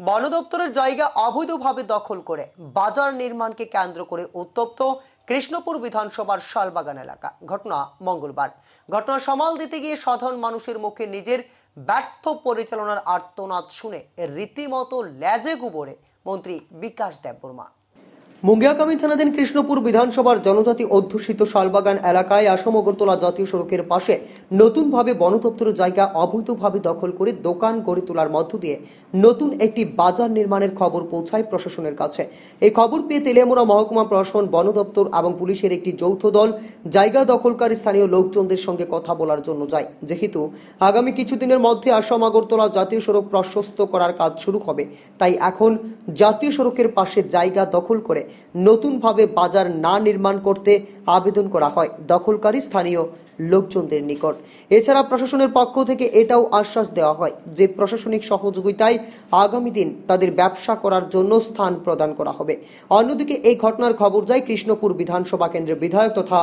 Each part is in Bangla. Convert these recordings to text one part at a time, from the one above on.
বন দপ্তরের জায়গা অবৈধভাবে দখল করে বাজার নির্মাণকে কেন্দ্র করে উত্তপ্ত কৃষ্ণপুর বিধানসভার শালবাগান এলাকা। ঘটনা মঙ্গলবার। ঘটনা সমাল দিতে গিয়ে সাধারণ মানুষের মুখে নিজের ব্যর্থ পরিচালনার আর্তনাদ শুনে রীতিমতো ল্যাজে গুবরে মন্ত্রী বিকাশ দেববর্মা। মুঙ্গিয়াকামী থানাধীন কৃষ্ণপুর বিধানসভার জনজাতি অধ্যুষিত শালবাগান এলাকায় আসাম আগরতলা জাতীয় সড়কের পাশে নতুনভাবে বন দপ্তরের জায়গা অবৈধভাবে দখল করে দোকান গড়ে তোলার মধ্য দিয়ে নতুন একটি বাজার নির্মাণের খবর পৌঁছায় প্রশাসনের কাছে। এই খবর পেয়ে তেলিয়ামুড়া মহকুমা প্রশাসন বন দপ্তর এবং পুলিশের একটি যৌথ দল জায়গা দখলকারী স্থানীয় লোকজনদের সঙ্গে কথা বলার জন্য যায়। যেহেতু আগামী কিছুদিনের মধ্যে আসাম আগরতলা জাতীয় সড়ক প্রশস্ত করার কাজ শুরু হবে, তাই এখন জাতীয় সড়কের পাশে জায়গা দখল করে নতুনভাবে বাজার না নির্মাণ করতে আবেদন করা হয় দখলকারী স্থানীয় লোকজনদের নিকট। এছাড়া প্রশাসনের পক্ষ থেকে এটাও আশ্বাস দেওয়া হয় যে প্রশাসনিক সহযোগিতায় আগামী দিন তাদের ব্যবসা করার জন্য স্থান প্রদান করা হবে। অন্যদিকে এই ঘটনার খবর যায় কৃষ্ণপুর বিধানসভা কেন্দ্রের বিধায়ক তথা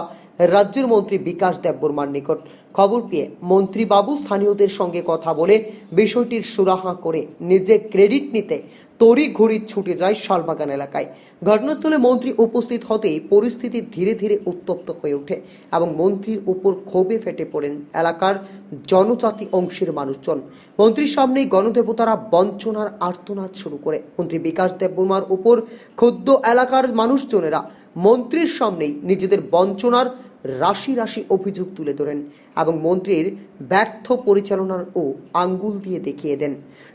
রাজ্যের মন্ত্রী বিকাশ দেববর্মার নিকট। খবর পেয়ে মন্ত্রী বাবু স্থানীয়দের সঙ্গে কথা বলে বিষয়টির সুরাহা করে নিজে ক্রেডিট নিতে তড়ি ঘড়ি ছুটে যায় শালবাগান এলাকায়। ঘটনাস্থলে মন্ত্রী উপস্থিত হতেই পরিস্থিতি ধীরে ধীরে উত্তপ্ত হয়ে ওঠে এবং মন্ত্রীর উপর ক্ষোভে ফেটে পড়েন এলাকার জনজাতি অংশের মানুষজন। মন্ত্রীর সামনেই গণদেবতারা বঞ্চনার আর্তনাদ শুরু করে। মন্ত্রী বিকাশ দেববর্মার উপর ক্ষুদ্র এলাকার মানুষজনেরা মন্ত্রীর সামনেই নিজেদের বঞ্চনার রাশি রাশি অভিযোগ তুলে ধরেন এবং মন্ত্রীর ব্যর্থ পরিচালনার ও আঙ্গুল দিয়ে দেখিয়ে দেন।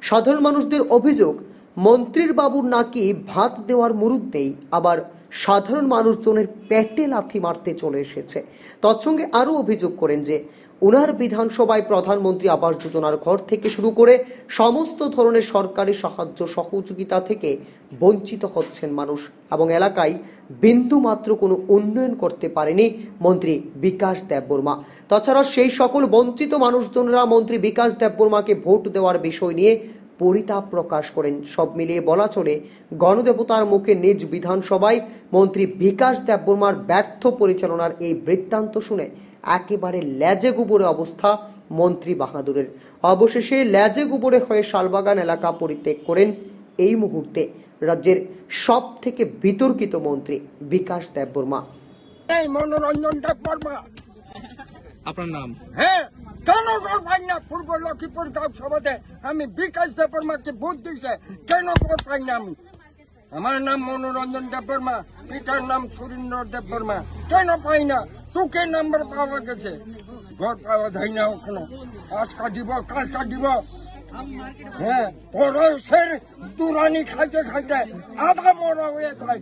সাধারণ মানুষদের অভিযোগ মন্ত্রীর বাবুর নাকি ভাত দেওয়ার মুরুদ্দেই আবার সাধারণ মানুষজনের পেটে লাথি মারতে চলে এসেছে। তৎসঙ্গে আরও অভিযোগ করেন যে, উনার বিধানসভায় প্রধানমন্ত্রী আবাস যোজনার ঘর থেকে শুরু করে সমস্ত ধরনের সরকারি সাহায্য সহযোগিতা থেকে বঞ্চিত হচ্ছেন মানুষ এবং এলাকায় বিন্দু মাত্র কোনো উন্নয়ন করতে পারেনি মন্ত্রী বিকাশ দেববর্মা তাছাড়া সেই সকল বঞ্চিত মানুষজনরা মন্ত্রী বিকাশ দেববর্মাকে ভোট দেওয়ার বিষয় নিয়ে পরিতাপ প্রকাশ করেন। সব মিলিয়ে বলা চলে গণদেবতার মুখে নিজ বিধানসভায় মন্ত্রী বিকাশ দেববর্মার ব্যর্থ পরিচালনার এই বৃত্তান্ত শুনে একেবারে ল্যাজে গুবরে অবস্থা মন্ত্রী বাহাদুরের। অবশেষে ল্যাজে গুবরে হয়ে শালবাগান এলাকা পরিত্যাগ করেন এই মুহূর্তে রাজ্যের সব থেকে বিতর্কিত মন্ত্রী বিকাশ দেববর্মা। মনোরঞ্জন দেব বর্মা আপনার নাম? হ্যাঁ। কেন পাই না পূর্ব লক্ষ্মীপুর গাঁও সভাতে আমি বিকাশ দেব বর্মাকে ভোট দিয়েছে? কেন কর পাই না আমি? আমার নাম মনোরঞ্জন দেব বর্মা পিতার নাম সুরেন্দ্র দেব বর্মা কেন পাই না তোকে নাম্বার পাওয়া গেছে। ঘর পাওয়া যায় না ওখানে আজকা দিব কালকা দিব। হ্যাঁ পরশের দুরানি খাইতে খাইতে আধা মরা হয়ে খাই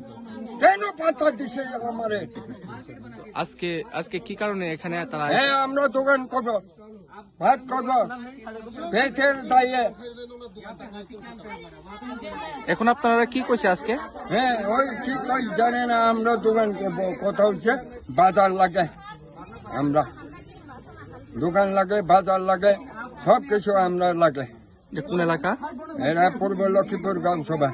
কেন পাতা দিছে আমারে? আজকে আজকে কি কারণে এখানে তারা হ্যাঁ আমরা দোকান করব। ভাত করব পেটের দায়ে এখন আপনারা কি কইছে আজকে? হ্যাঁ ওই কি কই জানে না আমরা দোকান কথা হচ্ছে বাজার লাগে। আমরা। দোকান লাগে বাজার লাগে সব কিছু আমরা লাগে। কোন এলাকা? এরা পূর্ব লক্ষ্মীপুর গ্রাম সভা